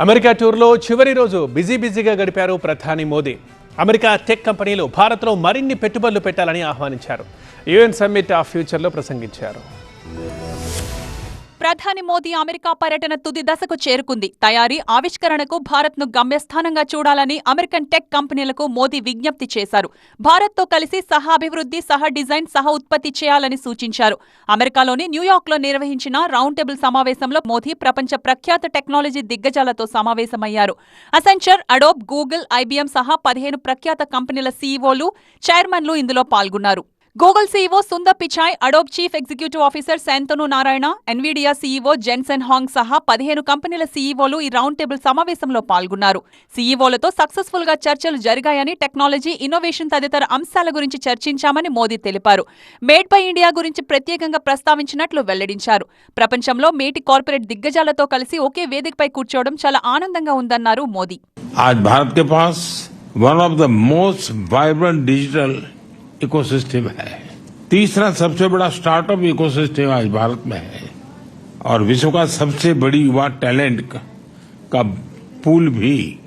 America టూర్లో చివరి రోజు బిజీ బిజీగా గడిపారు ప్రధాని మోదీ. అమెరికా టెక్ కంపెనీలు భారత్లో మరిన్ని పెట్టుబడులు పెట్టాలని ఆహ్వానించారు. యుఎన్ సమ్మిట్ ఆఫ్ ఫ్యూచర్లో ప్రసంగించారు. ప్రధాని మోదీ అమెరికా పర్యటన తుది దశకు చేరుకుంది. తయారీ ఆవిష్కరణకు భారత్ను గమ్యస్థానంగా చూడాలని అమెరికన్ టెక్ కంపెనీలకు మోదీ విజ్ఞప్తి చేశారు. భారత్తో కలిసి సహ అభివృద్ధి సహ డిజైన్ సహ ఉత్పత్తి చేయాలని సూచించారు. అమెరికాలోని న్యూయార్క్లో నిర్వహించిన రౌండ్ టేబుల్ సమావేశంలో మోదీ ప్రపంచ ప్రఖ్యాత టెక్నాలజీ దిగ్గజాలతో సమావేశమయ్యారు. అసెంచర్ అడోబ్ గూగుల్ ఐబీఎం సహా పదిహేను ప్రఖ్యాత కంపెనీల సీఈఓలు చైర్మన్లు ఇందులో పాల్గొన్నారు. Google CEO Sundar Pichai Adobe chief executive officer Shantanu Narayen Nvidia CEO Jensen Huang సహా పదిహేను కంపెనీల సీఈఓలు ఈ రౌండ్ టేబుల్ సమావేశంలో పాల్గొన్నారు సీఈఓలతో సక్సెస్ఫుల్ గా చర్చలు జరిగాయని టెక్నాలజీ ఇన్నోవేషన్ తదితర అంశాల గురించి చర్చించామని మోదీ తెలిపారు మేడ్ బై ఇండియా గురించి ప్రత్యేకంగా ప్రస్తావించినట్లు వెల్లడించారు ప్రపంచంలో మేటి కార్పొరేట్ దిగ్గజాలతో కలిసి ఒకే వేదికపై కూర్చోవడం చాలా ఆనందంగా ఉందన్నారు మోదీ आज भारत के पास one of the most vibrant digital ecosystem है। तीसरा सबसे बड़ा स्टार्टअप इकोसिस्टम आज भारत में है। और विश्व का सबसे बड़ी युवा टैलेंट का, पूल भी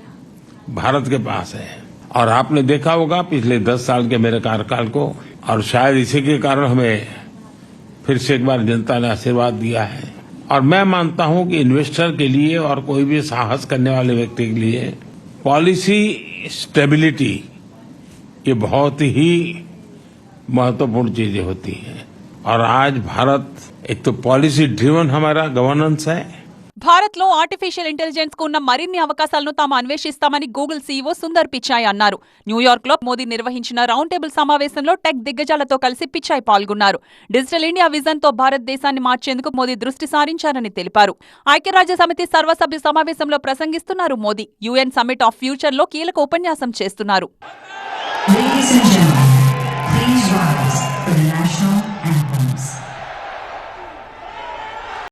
भारत के पास है। और आपने देखा होगा पिछले दस साल के मेरे कार्यकाल को और शायद इसी के कारण हमें फिर से एक बार जनता ने आशीर्वाद दिया है। और मैं मानता हूँ कि इन्वेस्टर के लिए और कोई भी साहस करने वाले व्यक्ति के लिए पॉलिसी स्टेबिलिटी ये बहुत ही महत्वपूर्ण चीजें होती हैं और आज भारत एक तो पॉलिसी ड्रिवन हमारा गवर्नेंस है భారత్లో ఆర్టిఫిషియల్ ఇంటెలిజెన్స్ కు ఉన్న మరిన్ని అవకాశాలను తాము అన్వేషిస్తామని గూగుల్ సీఈఓ సుందర్ పిచాయ్ అన్నారు న్యూయార్క్ లో మోదీ నిర్వహించిన రౌండ్ టేబుల్ సమావేశంలో టెక్ దిగ్గజాలతో కలిసి పిచాయ్ పాల్గొన్నారు డిజిటల్ ఇండియా విజన్ తో భారతదేశాన్ని మార్చేందుకు మోదీ దృష్టి సారించారని తెలిపారు ఐక్యరాజ్య సమితి సర్వసభ్య సమావేశంలో ప్రసంగిస్తున్నారు Modi UN summit of future లో కీలక ఉపన్యాసం చేస్తున్నారు